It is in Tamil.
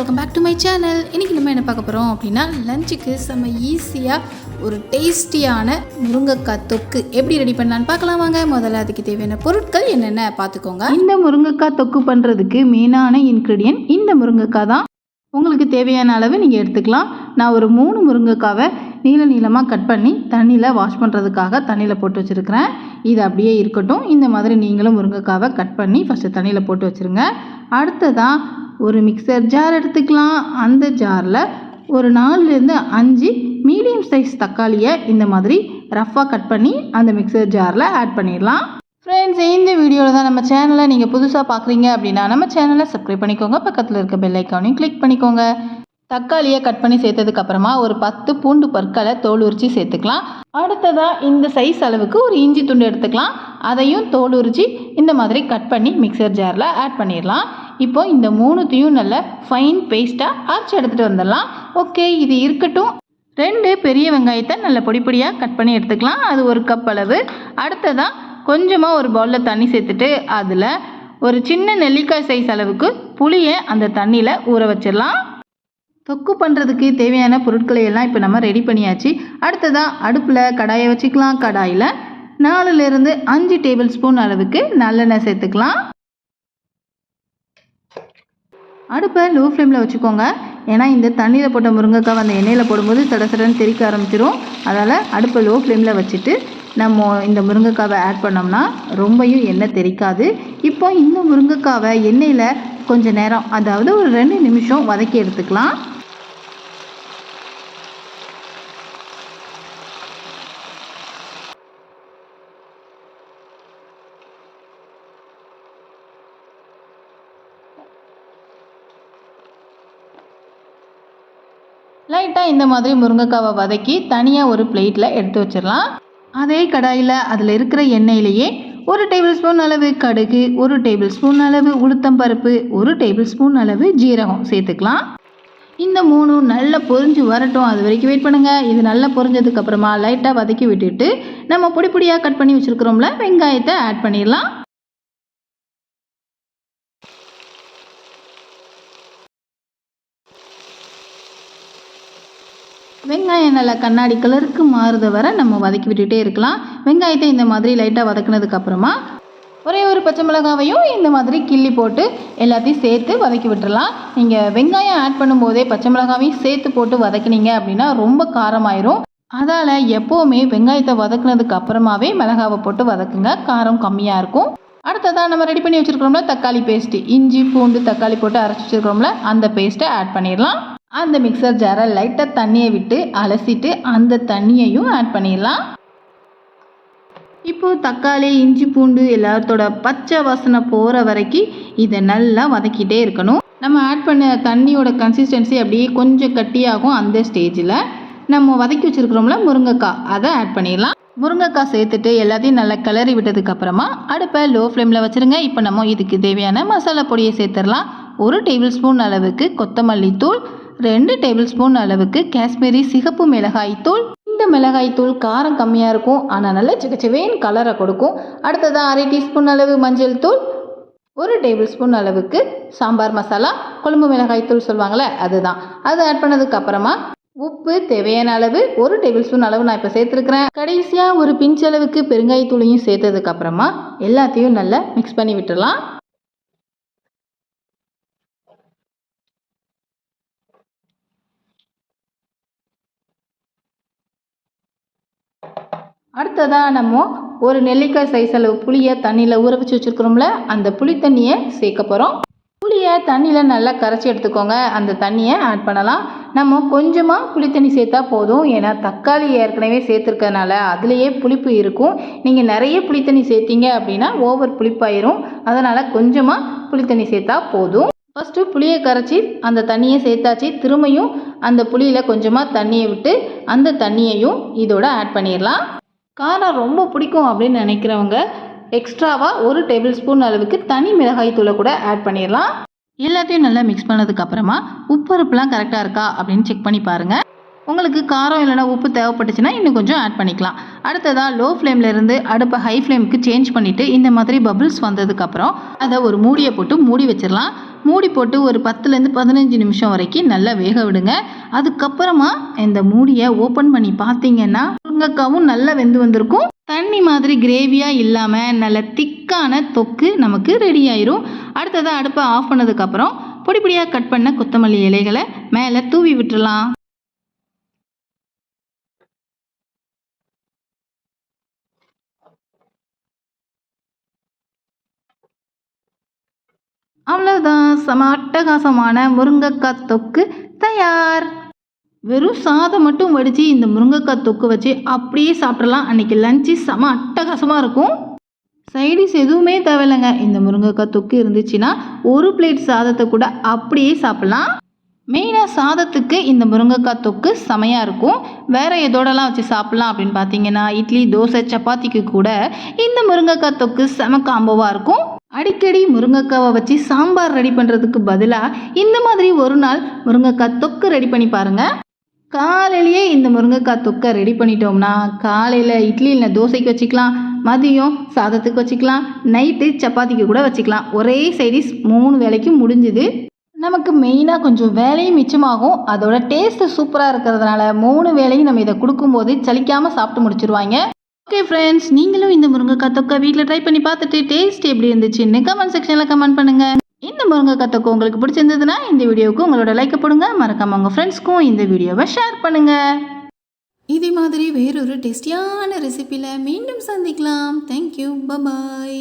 Welcome back to my channel இன்றைக்கி நம்ம என்ன பார்க்க போகிறோம் அப்படின்னா லஞ்சுக்கு செம்ம ஈஸியாக ஒரு டேஸ்டியான முருங்கைக்காய் தொக்கு எப்படி ரெடி பண்ணலான்னு பார்க்கலாம் வாங்க. முதல்ல அதுக்கு தேவையான பொருட்கள் என்னென்ன பார்த்துக்கோங்க. இந்த முருங்கைக்காய் தொக்கு பண்ணுறதுக்கு மெயினான இன்க்ரீடியன்ட் இந்த முருங்கைக்காய் தான். உங்களுக்கு தேவையான அளவு நீங்கள் எடுத்துக்கலாம். நான் ஒரு மூணு முருங்கைக்காவை நீள நீளமாக கட் பண்ணி தண்ணியில் வாஷ் பண்ணுறதுக்காக தண்ணியில் போட்டு வச்சுருக்கிறேன். இது அப்படியே இருக்கட்டும். இந்த மாதிரி நீங்களும் முருங்கைக்காவை கட் பண்ணி ஃபஸ்ட்டு தண்ணியில் போட்டு வச்சுருங்க. அடுத்ததாக ஒரு மிக்சர் ஜார் எடுத்துக்கலாம். அந்த ஜாரில் ஒரு நாலுலேருந்து அஞ்சு மீடியம் சைஸ் தக்காளியை இந்த மாதிரி ரஃப்பாக கட் பண்ணி அந்த மிக்சர் ஜாரில் ஆட் பண்ணிடலாம். ஃப்ரெண்ட்ஸ் இந்த வீடியோவில் தான் நம்ம சேனலை நீங்கள் புதுசாக பார்க்குறீங்க அப்படின்னா நம்ம சேனலை சப்ஸ்கிரைப் பண்ணிக்கோங்க. பக்கத்தில் இருக்க பெல் ஐக்கானையும் கிளிக் பண்ணிக்கோங்க. தக்காளியை கட் பண்ணி சேர்த்ததுக்கப்புறமா ஒரு பத்து பூண்டு பற்களை தோல் உரித்து சேர்த்துக்கலாம். அடுத்ததாக இந்த சைஸ் அளவுக்கு ஒரு இஞ்சி துண்டு எடுத்துக்கலாம். அதையும் தோல் உரித்து இந்த மாதிரி கட் பண்ணி மிக்சர் ஜாரில் ஆட் பண்ணிடலாம். இப்போ இந்த மூணுத்தையும் நல்ல ஃபைன் பேஸ்ட்டாக அரைச்சி எடுத்துகிட்டு வந்துடலாம். ஓகே இது இருக்கட்டும். ரெண்டு பெரிய வெங்காயத்தை நல்ல பொடி பொடியாக கட் பண்ணி எடுத்துக்கலாம். அது ஒரு கப் அளவு. அடுத்ததாக கொஞ்சமாக ஒரு பவுலில் தண்ணி சேர்த்துட்டு அதில் ஒரு சின்ன நெல்லிக்காய் சைஸ் அளவுக்கு புளியை அந்த தண்ணியில் ஊற வச்சிடலாம். தொக்கு பண்ணுறதுக்கு தேவையான பொருட்களை எல்லாம் இப்போ நம்ம ரெடி பண்ணியாச்சு. அடுத்ததாக அடுப்பில் கடாயை வச்சுக்கலாம். கடாயில் நாலுலேருந்து அஞ்சு டேபிள் ஸ்பூன் அளவுக்கு நல்லெண்ணெய் சேர்த்துக்கலாம். அடுப்பை லோ ஃப்ளேமில் வச்சுக்கோங்க. ஏன்னா இந்த தண்ணியில் போட்ட முருங்கைக்காய் அந்த எண்ணெயில் போடும்போது சட சடன்னு தெறிக்க ஆரம்பிச்சிடும் அதனால் அடுப்பை லோ ஃப்ளேமில் வச்சுட்டு நம்ம இந்த முருங்கைக்காவை ஆட் பண்ணோம்னா ரொம்பையும் எண்ணெய் தெறிக்காது இப்போ இந்த முருங்கைக்காவை எண்ணெயில் கொஞ்சம் நேரம் அதாவது ஒரு ரெண்டு நிமிஷம் வதக்கி எடுத்துக்கலாம். லைட்டாக இந்த மாதிரி முருங்கைக்காவை வதக்கி தனியாக ஒரு பிளேட்டில் எடுத்து வச்சிடலாம். அதே கடாயில் அதில் இருக்கிற எண்ணெயிலேயே ஒரு டேபிள் ஸ்பூன் அளவு கடுகு ஒரு டேபிள் ஸ்பூன் அளவு உளுத்தம்பருப்பு ஒரு டேபிள் ஸ்பூன் அளவு ஜீரகம் சேர்த்துக்கலாம். இந்த மூணும் நல்லா பொரிஞ்சு வரட்டும். அது வரைக்கும் வெயிட் பண்ணுங்கள் இது நல்லா பொரிஞ்சதுக்கப்புறமா லைட்டாக வதக்கி விட்டுட்டு நம்ம பொடி பொடியாக கட் பண்ணி வச்சுருக்கிறோம்ல வெங்காயத்தை ஆட் பண்ணிடலாம். வெங்காயம் நல்லா கண்ணாடி கலருக்கு மாறுத வரை நம்ம வதக்கி விட்டுட்டே இருக்கலாம். வெங்காயத்தை இந்த மாதிரி லைட்டாக வதக்குனதுக்கப்புறமா ஒரே ஒரு பச்சை மிளகாவையும் இந்த மாதிரி கிள்ளி போட்டு எல்லாத்தையும் சேர்த்து வதக்கி விட்டுறலாம். நீங்கள் வெங்காயம் ஆட் பண்ணும்போதே பச்சை மிளகாவையும் சேர்த்து போட்டு வதக்குனீங்க அப்படின்னா ரொம்ப காரமாயிரும். அதால் எப்போவுமே வெங்காயத்தை வதக்குனதுக்கு அப்புறமாவே மிளகாவை போட்டு வதக்குங்க. காரம் கம்மியாக இருக்கும். அடுத்ததாக நம்ம ரெடி பண்ணி வச்சுருக்கிறோம்ல தக்காளி பேஸ்ட்டு இஞ்சி பூண்டு தக்காளி போட்டு அரைச்சி வச்சுருக்கிறோம்ல அந்த பேஸ்ட்டை ஆட் பண்ணிடலாம் அந்த மிக்சர் ஜாரை லைட்டாக தண்ணியை விட்டு அலசிட்டு அந்த தண்ணியையும் ஆட் பண்ணிடலாம். இப்போது தக்காளி இஞ்சி பூண்டு எல்லாத்தோட பச்சை வாசனை போகிற வரைக்கும் இதை நல்லா வதக்கிட்டே இருக்கணும். நம்ம ஆட் பண்ண தண்ணியோட கன்சிஸ்டன்சி அப்படியே கொஞ்சம் கட்டியாகும் அந்த ஸ்டேஜில் நம்ம வதக்கி வச்சுருக்கிறோம்ல முருங்கைக்காய் அதை ஆட் பண்ணிடலாம். முருங்கைக்காய் சேர்த்துட்டு எல்லாத்தையும் நல்லா கிளறி விட்டதுக்கப்புறமா அடுப்பை லோ ஃப்ளேமில் வச்சுருங்க. இப்போ நம்ம இதுக்கு தேவையான மசாலா பொடியை சேர்த்துடலாம். ஒரு டேபிள் ஸ்பூன் அளவுக்கு கொத்தமல்லி தூள் ரெண்டு டேபிள் ஸ்பூன் அளவுக்கு காஷ்மீரி சிகப்பு மிளகாய் தூள். இந்த மிளகாய் தூள் காரம் கம்மியாக இருக்கும். ஆனால் நல்லா சிக்கச்சவேன் கலரை கொடுக்கும். அடுத்ததாக அரை டீஸ்பூன் அளவு மஞ்சள் தூள். ஒரு டேபிள் ஸ்பூன் அளவுக்கு சாம்பார் மசாலா. குழம்பு மிளகாய் தூள் சொல்லுவாங்கள்ல அதுதான். அது ஆட் பண்ணதுக்கு அப்புறமா உப்பு தேவையான அளவு ஒரு டேபிள் ஸ்பூன் அளவு நான் இப்போ சேர்த்துருக்கிறேன். கடைசியாக ஒரு பிஞ்ச் அளவுக்கு பெருங்காயத்தூளையும் சேர்த்ததுக்கு அப்புறமா எல்லாத்தையும் நல்லா மிக்ஸ் பண்ணி விட்டுடலாம் அடுத்ததாக நம்ம ஒரு நெல்லிக்காய் சைஸ் அளவு புளியை தண்ணியில் ஊற வச்சு வச்சுருக்குறோம்ல அந்த புளி தண்ணியை சேர்க்க போகிறோம் புளியை தண்ணியில் நல்லா கரைச்சி எடுத்துக்கோங்க. அந்த தண்ணியை ஆட் பண்ணலாம். நம்ம கொஞ்சமாக புளி தண்ணி சேர்த்தா போதும். ஏன்னா தக்காளி ஏற்கனவே சேர்த்துருக்கறனால அதுலேயே புளிப்பு இருக்கும். நீங்கள் நிறைய புளி தண்ணி சேர்த்தீங்க அப்படின்னா ஓவர் புளிப்பாயிரும். அதனால் கொஞ்சமாக புளி தண்ணி சேர்த்தா போதும். ஃபஸ்ட்டு புளியை கரைச்சி அந்த தண்ணியை சேர்த்தாச்சு. திரும்பியும் அந்த புளியில் கொஞ்சமாக தண்ணியை விட்டு அந்த தண்ணியையும் இதோட ஆட் பண்ணிடலாம். காரம் ரொம்ப பிடிக்கும் அப்படின்னு நினைக்கிறவங்க எக்ஸ்ட்ராவாக ஒரு டேபிள் ஸ்பூன் அளவுக்கு தனி மிளகாய் தூளை கூட ஆட் பண்ணிடலாம். எல்லாத்தையும் நல்லா மிக்ஸ் பண்ணதுக்கப்புறமா உப்பு உப்பருப்புலாம் கரெக்டாக இருக்கா அப்படின்னு செக் பண்ணி பாருங்கள் உங்களுக்கு காரம் இல்லைனா உப்பு தேவைப்பட்டுச்சுன்னா இன்னும் கொஞ்சம் ஆட் பண்ணிக்கலாம். அடுத்ததாக லோ ஃப்ளேம்லேருந்து அடுப்பை ஹை ஃப்ளேமுக்கு சேஞ்ச் பண்ணிவிட்டு இந்த மாதிரி பபிள்ஸ் வந்ததுக்கப்புறம் அதை ஒரு மூடியை போட்டு மூடி வச்சிடலாம். மூடி போட்டு ஒரு பத்துலேருந்து பதினஞ்சு நிமிஷம் வரைக்கும் நல்லா வேக விடுங்க. அதுக்கப்புறமா இந்த மூடியை ஓப்பன் பண்ணி பார்த்தீங்கன்னா முருங்கைக்காவும் நல்லா வெந்து வந்திருக்கும். தண்ணி மாதிரி கிரேவியாக இல்லாமல் நல்ல திக்கான தொக்கு நமக்கு ரெடி ஆயிரும். அடுத்ததாக அடுப்பை ஆஃப் பண்ணதுக்கப்புறம் பொடி பொடியாக கட் பண்ண கொத்தமல்லி இலைகளை மேலே தூவி விட்டுடலாம். அவ்வளோதான் சம அட்டகாசமான முருங்கைக்காய் தொக்கு தயார். வெறும் சாதம் மட்டும் வடித்து இந்த முருங்கைக்காய் தொக்கு வச்சு அப்படியே சாப்பிட்றலாம் அன்றைக்கி லஞ்சு செம அட்டகாசமாக இருக்கும். சைடிஸ் எதுவுமே தேவையில்லைங்க. இந்த முருங்கைக்காய் தொக்கு இருந்துச்சுன்னா ஒரு பிளேட் சாதத்தை கூட அப்படியே சாப்பிட்லாம். மெயினாக சாதத்துக்கு இந்த முருங்கைக்காய் தொக்கு செமையாக இருக்கும். வேறு எதோடலாம் வச்சு சாப்பிட்லாம் அப்படின்னு பார்த்தீங்கன்னா இட்லி தோசை சப்பாத்திக்கு கூட இந்த முருங்கைக்காய் தொக்கு செம காம்போவாக இருக்கும். அடிக்கடி முருங்கைக்காவை வச்சு சாம்பார் ரெடி பண்ணுறதுக்கு பதிலாக இந்த மாதிரி ஒரு நாள் முருங்கைக்காய் தொக்கு ரெடி பண்ணி பாருங்கள் காலையிலேயே இந்த முருங்கைக்காய் தொக்கை ரெடி பண்ணிட்டோம்னா காலையில் இட்லி இல்லை தோசைக்கு வச்சுக்கலாம் மதியம் சாதத்துக்கு வச்சுக்கலாம் நைட்டு சப்பாத்திக்கு கூட வச்சுக்கலாம். ஒரே சைடிஸ் மூணு வேலைக்கும் முடிஞ்சுது. நமக்கு மெயினாக கொஞ்சம் வேலையும் மிச்சமாகும். அதோட டேஸ்ட்டு சூப்பராக இருக்கிறதுனால மூணு வேலையும் நம்ம இதை கொடுக்கும்போது சலிக்காமல் சாப்பிட்டு முடிச்சிருவாங்க. ஓகே ஃப்ரெண்ட்ஸ் நீங்களும் இந்த முருங்கைக்காய் தொக்கை வீட்டில் ட்ரை பண்ணி பார்த்துட்டு டேஸ்ட் எப்படி இருந்துச்சுன்னு கமெண்ட் செக்ஷனில் கமெண்ட் பண்ணுங்கள் இந்த முருங்கைக்காய் தொக்கை உங்களுக்கு பிடிச்சிருந்ததுன்னா இந்த வீடியோவுக்கு உங்களோட லைக்கை போடுங்க. மறக்காம உங்கள் ஃப்ரெண்ட்ஸ்க்கும் இந்த வீடியோவை ஷேர் பண்ணுங்கள் இதே மாதிரி வேறொரு டேஸ்டியான ரெசிப்பியில் மீண்டும் சந்திக்கலாம். Thank you bye bye